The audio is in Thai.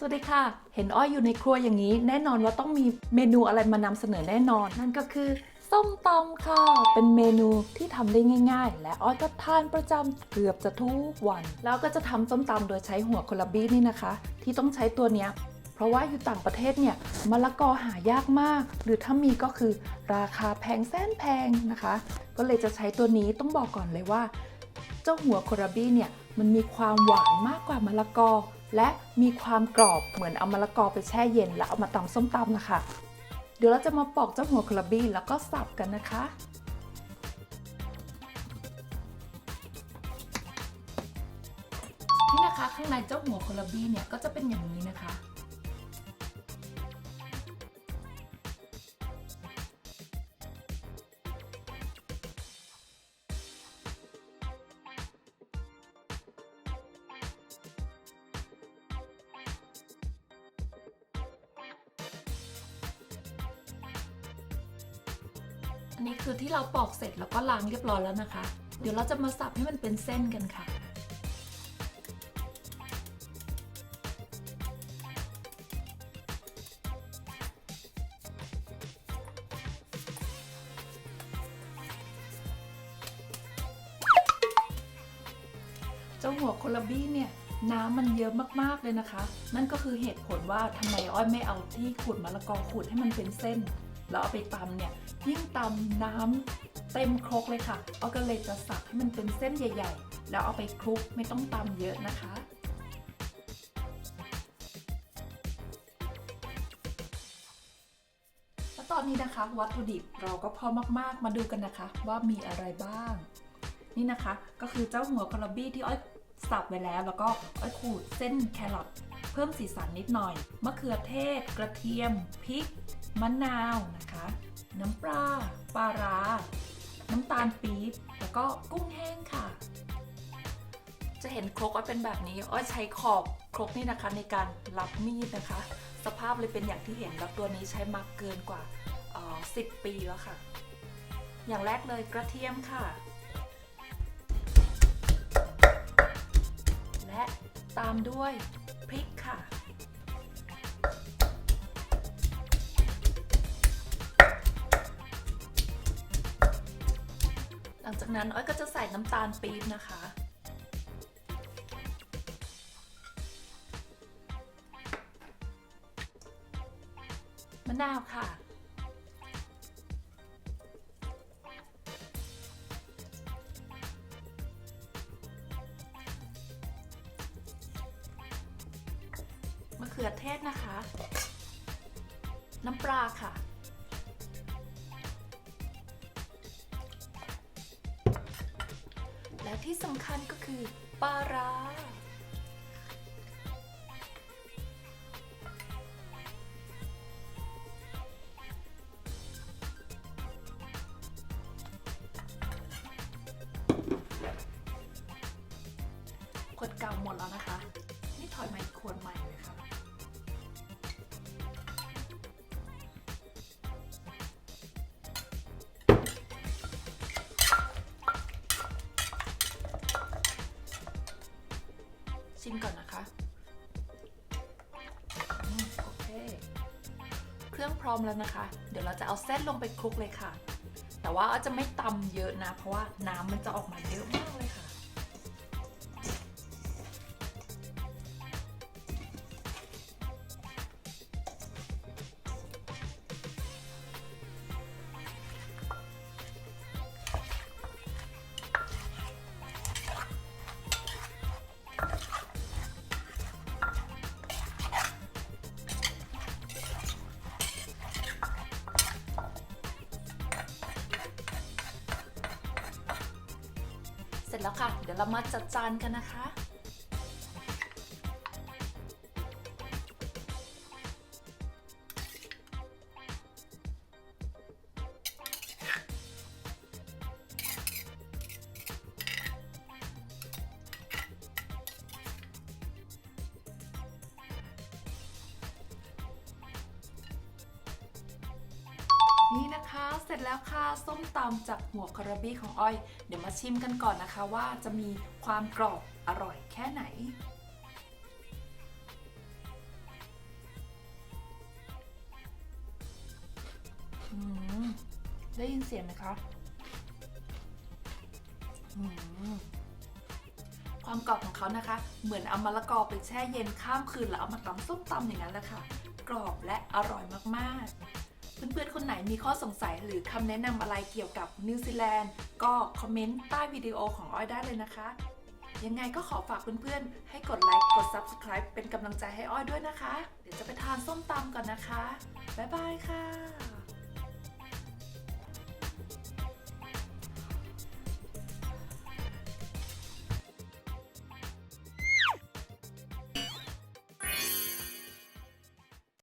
สวัสดีค่ะ เห็นอ้อยอยู่ในครัวอย่างนี้ แน่นอนว่าต้องมีเมนูอะไรมานำเสนอแน่นอน นั่นก็คือส้มตำค่ะ เป็นเมนูที่ทำได้ง่ายๆ และอ้อยก็ทานประจำเกือบจะทุกวัน แล้วก็จะทำส้มตำโดยใช้หัวโคลาบี้นี่นะคะ ที่ต้องใช้ตัวเนี้ยเพราะว่าอยู่ต่างประเทศเนี่ยมะละกอหายากมาก หรือถ้ามีก็คือราคาแพงแสนแพงนะคะ ก็เลยจะใช้ตัวนี้ต้องบอกก่อนเลยว่า เจ้าหัวโคราบี้เนี่ยมันมีความหวานมากกว่ามะละกอ และมีความกรอบเหมือนเอามะละกอไปแช่เย็นแล้วเอามาตำส้มตำนะคะ เดี๋ยวเราจะมาปอกเจ้าหัวโคระบี้แล้วก็สับกันนะคะนี่นะคะข้างในเจ้าหัวโคระบี้เนี่ยก็จะเป็นอย่างนี้นะคะ อันนี้คือที่เราปอกเสร็จแล้วก็ล้างเรียบร้อยแล้วนะคะ เดี๋ยวเราจะมาสับให้มันเป็นเส้นกันค่ะเจ้าหัวโคลบี้เนี่ยน้ำมันเยอะมากๆเลยนะคะ นั่นก็คือเหตุผลว่าทำไมอ้อยไม่เอาที่ขูดมะละกอขูดให้มันเป็นเส้น แล้วเอาไปตำเนี่ยยิ่งตำน้ำเต็มครกเลยค่ะออก็เลยจะสับให้มันเป็นเส้นใหญ่ ๆ แล้วเอาไปคลุกไม่ต้องตำเยอะนะคะแล้วตอนนี้นะคะวัตถุดิบเราก็พร้อมมากๆ มาดูกันนะคะ ว่ามีอะไรบ้าง นี่นะคะก็คือเจ้าหัวกระบี้ที่อ้อยสับไว้แล้ว แล้วก็อ้อยขูดเส้นแครอท พิ่มสีสันนิดหน่อย มะเขือเทศ กระเทียม พริก มะนาวนะคะ น้ำปลา ปลาร้า น้ำตาลปี๊บ แล้วก็กุ้งแห้งค่ะ จะเห็นครกอ้อยเป็นแบบนี้อ้อยใช้ขอบครกนี่นะคะในการรับมีดนะคะ สภาพเลยเป็นอย่างที่เห็นแล้วตัวนี้ใช้มาเกินกว่าเอ่อ10ปีแล้วค่ะ อย่างแรกเลยกระเทียมค่ะ และตามด้วย พริกค่ะ หลังจากนั้นอ้อยก็จะใส่น้ำตาลปี๊บนะคะ มะนาวค่ะ ขือเทศนะคะ น้ำปลาค่ะ และที่สำคัญก็คือปลาร้าขวดเก่าหมดแล้วนะคะ นี่ถอยมาอีกขวดใหม่เลยค่ะ ชิมก่อนนะคะโอเค เครื่องพร้อมแล้วนะคะ เดี๋ยวเราจะเอาเส้นลงไปคลุกเลยค่ะ แต่ว่าอาจจะไม่ตำเยอะนะ เพราะว่าน้ำมันจะออกมาเยอะมาก ร็จแล้วค่ะ เดี๋ยวเรามาจัดจานกันนะคะ เสร็จแล้วค่ะ ส้มตำจากหัวคาราบี้ของอ้อย เดี๋ยวมาชิมกันก่อนนะคะว่าจะมีความกรอบอร่อยแค่ไหน ได้ยินเสียงไหมคะความกรอบของเขานะคะ เหมือนเอามะละกอไปแช่เย็นข้ามคืนแล้วเอามาตำส้มตำอย่างนั้นแหละค่ะ กรอบและอร่อยมากๆ เพื่อนๆ คนไหนมีข้อสงสัยหรือคำแนะนำอะไรเกี่ยวกับนิวซีแลนด์ก็คอมเมนต์ใต้วิดีโอของอ้อยได้เลยนะคะ ยังไงก็ขอฝากเพื่อนๆ ให้กดไลค์ กด Subscribe เป็นกำลังใจให้อ้อยด้วยนะคะ เดี๋ยวจะไปทานส้มตำก่อนนะคะ บ๊ายบายค่ะ